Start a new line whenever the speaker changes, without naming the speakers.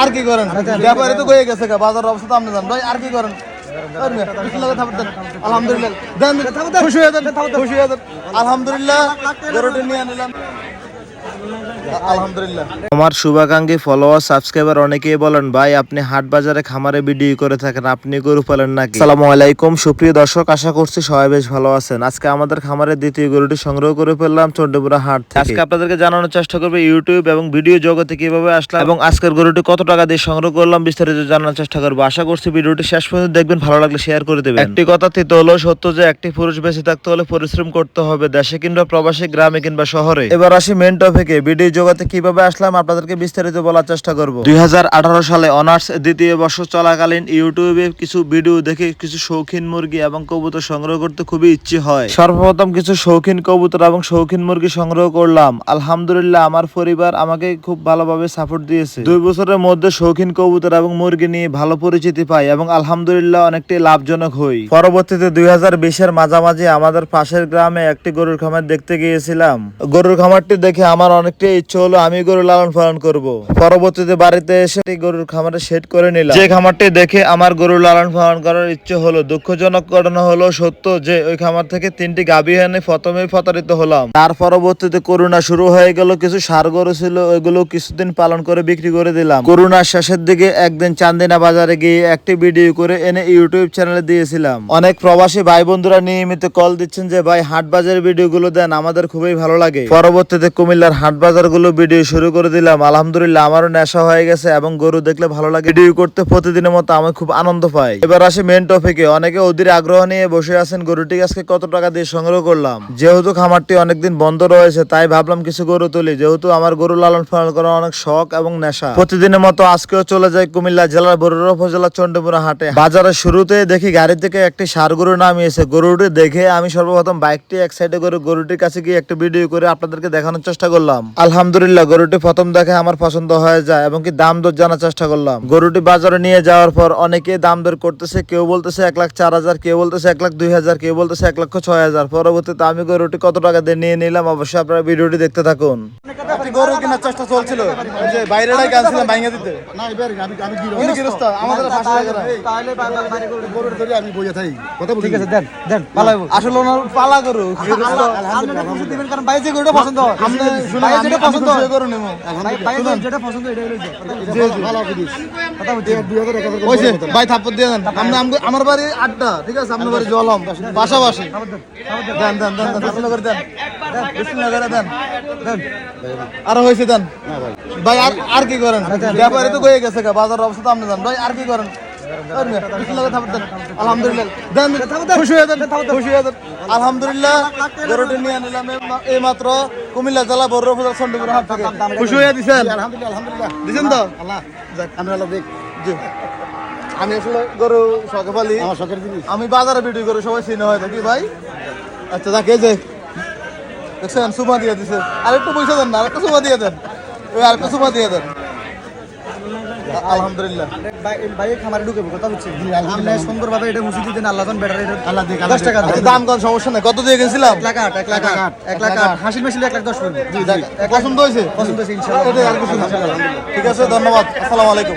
আর কি করেন? ব্যাপারে তো হয়ে গেছে বাজার অবস্থা তো আপনি জান ভাই আর কি করেন? আলহামদুলিল্লাহ। খুশি হয়ে যান। খুশি হয়ে যান। আলহামদুলিল্লাহ। গরুটি নিয়ে নিলাম আলহামদুলিল্লাহ।
আমার শুভাকাঙ্ক্ষী ফলোয়ার সাবস্ক্রাইবার অনেকেই বলেন ভাই আপনি হাট বাজারে খামারে ভিডিও করে থাকেন আপনি গরু পালেন নাকি? সালামু আলাইকুম সুপ্রিয় দর্শক আশা করছি সবাই বেশ ভালো আছেন। আজকে আমাদের খামারের দ্বিতীয় গরুটি সংগ্রহ করে ফেললাম চন্ডীপুরা হাট আজকে আপনাদেরকে জানানোর চেষ্টা করব ইউটিউব এবং ভিডিও জগতে কীভাবে আসলাম এবং আজকের গরুটি কত টাকা দিয়ে সংগ্রহ করলাম বিস্তারিত জানানোর চেষ্টা করব। আশা করছি ভিডিওটি শেষ পর্যন্ত দেখবেন ভালো লাগলে শেয়ার করে দেবেন। একটি কথা তিত হলো সত্য যে একটি পুরুষ বেঁচে থাকতে হলে পরিশ্রম করতে হবে দেশে কিংবা প্রবাসী গ্রামে কিংবা শহরে। এবার আসি মেন টপিকে ভিডিও জগতে কীভাবে আসলাম আপনাদেরকে বিস্তারিত বলার চেষ্টা করব। দুই সালে অনার্স দ্বিতীয় বর্ষ চলাকালীন ইউটিউবে কিছু ভিডিও দেখে কিছু শৌখিন মুরগি এবং কবুতর সংগ্রহ করতে খুবই ইচ্ছে হয়। সর্বপ্রথম কিছু শৌখিন কবুতর এবং শৌখিন মুরগি সংগ্রহ করলাম। আলহামদুলিল্লাহ, আমার পরিবার আমাকে খুব ভালোভাবে সাপোর্ট দিয়েছে। দুই বছরের মধ্যে শৌখিন কবুতর এবং মুরগি নিয়ে ভালো পরিচিতি পাই এবং আলহামদুলিল্লাহ অনেকটি লাভজনক হই। পরবর্তীতে দুই বিশের মাঝামাঝি আমাদের পাশের গ্রামে একটি গরুর খামার দেখতে গিয়েছিলাম। গরুর খামারটি দেখে আমার অনেকটা ইচ্ছে হলো আমি গরু লালন পালন করব। পরবর্তীতে বাড়িতে এসে গরুর খামারে সেট করে নিলাম। যে খামারটি দেখে আমার গরু লালন পালন করার ইচ্ছে হলো দুঃখজনক ঘটনা হলো সত্য যে ওই খামার থেকে তিনটি গাভী এনে প্রথমেই প্রতারিত হলাম। তার পরবর্তীতে করোনা শুরু হয়ে গেল কিছু সার গরু ছিল ওইগুলো কিছুদিন পালন করে বিক্রি করে দিলাম। করোনার শেষের দিকে একদিন চান্দিনা বাজারে গিয়ে একটি ভিডিও করে এনে ইউটিউব চ্যানেলে দিয়েছিলাম। অনেক প্রবাসী ভাই বন্ধুরা নিয়মিত কল দিচ্ছেন যে ভাই হাট বাজার ভিডিও গুলো দেন আমাদের খুবই ভালো লাগে। পরবর্তীতে কুমিল্লার হাট বাজারগুলো ভিডিও শুরু করে দিলাম। আলহামদুলিল্লাহ আমারও নেশা হয়ে গেছে এবং গরু দেখলে ভালো লাগে। ভিডিও করতে প্রতিদিনের মতো আমি খুব আনন্দ পাই। এবার আসি মেন টপিকে অনেকে অধীর আগ্রহ নিয়ে বসে আছেন গরুটি আজকে কত টাকা দিয়ে সংগ্রহ করলাম? যেহেতু খামারটি অনেকদিন বন্ধ রয়েছে, তাই ভাবলাম কিছু গরু তুলি। যেহেতু আমার গরু লালন পালন করা অনেক শখ এবং নেশা। প্রতিদিনের মতো আজকেও চলে যায় কুমিল্লা জেলার বরুড়া উপজেলা চন্ডীপুরা হাটে। বাজারের শুরুতে দেখি গাড়ি থেকে একটি সার গরু নামিয়েছে। গরুটি দেখে আমি সর্বপ্রথম বাইকটি এক সাইডে করে গরুটির কাছে গিয়ে একটা ভিডিও করে আপনাদেরকে দেখানোর চেষ্টা করলাম। আলহামদুলিল্লাহ, গরুটি প্রথম দেখে আমার পছন্দ হয়ে যায় এবং কি দাম দর জানার চেষ্টা করলাম। গরুটি বাজারে নিয়ে যাওয়ার পর অনেকে দাম দর করতেছে, কেউ বলতেছে এক লাখ চার হাজার, কেউ বলতেছে এক লাখ দুই হাজার, কেউ বলতেছে এক লক্ষ ছয় হাজার। পরবর্তীতে আমি গরুটি কত টাকা দিয়ে নিয়ে নিলাম, অবশ্যই আপনারা ভিডিওটি দেখতে থাকুন।
একটি গরু কেনার চেষ্টা চলছিল। যে বাইরেটাই গেছিলাম ভাঙে দিতে।
না এবার আমি আমি কি
উনি গৃহস্থ আমাদের পাশে জায়গা
গরুর ধরে আমি বইয়া থাকি। কথা বলি।
ঠিক আছে দেন দেন পালাই
আসলে ওনার পালা গরু। গৃহস্থ।
আপনি খুশি দিবেন কারণ ভাই যে গরুটা পছন্দ। হয়
আপনি শুনুন,
ভাই
আমি-
যেটা
আমি
পছন্দ।
খুশি
হয়
হয়ে গরু নেব।
ভাই ভাই যেটা পছন্দ এটা হলো যে।
ভালো করে দিস।
কথা বলছি।
দুই হাজার এক হাজার করে
হয়েছে
বড় কথা।
ভাই থাপ্পর দিয়ে দেন। আমরা আমগো- আমার বাড়ি আড্ডা ঠিক আছে? আপনার বাড়ি জলম। পাশাপাশি। দেন দেন। দেন দেন বিসমিল্লাহ করে দেন। দেন। বিসমিল্লাহ করে দেন। দেন। আর হয়েছে দেন। ভাই। আর আর কি করেন? ব্যাপারে তো গয়ে গেছে গা, বাজার অবস্থা তো আপনি জান ভাই আর কি করেন? আলহামদুলিল্লাহ। গরুটি নিয়ে নিলাম এই মাত্র কুমিল্লা জেলা বড় উপজেলা চন্ডীপুর হাট থেকে। খুশি হয়ে দিছেন?
আলহামদুলিল্লাহ আলহামদুলিল্লাহ।
তো?
আমি
জি। আমি আসলে গরু শখে পালি।
আমার শখের
আমি বাজারে ভিডিও করে সবাই চিনে হয় থাকি ভাই? আচ্ছা যাকে যে দেখছেন সুমা দিয়ে দিছে। আর একটু পয়সা দেন না আর একটা সুমা দিয়ে দেন। ওই আর একটা সুমা দিয়ে দেন। আলহামদুলিল্লাহ।
ভাই ভাইয়ের খামারে ঢুকে কথা হচ্ছে আপনি সুন্দরভাবে এটা মুছি দিতেন আল্লাহ জন বেটার এটা
আল্লাহ দেখ
দশ টাকা
দাম কম সমস্যা নেই কত দিয়ে গেছিলাম
এক লাখ লাখ হাসির মেশিন লাখ
পছন্দ হয়েছে?
পছন্দ ইনশাআল্লাহ।
ঠিক আছে ধন্যবাদ। আসসালামু আলাইকুম।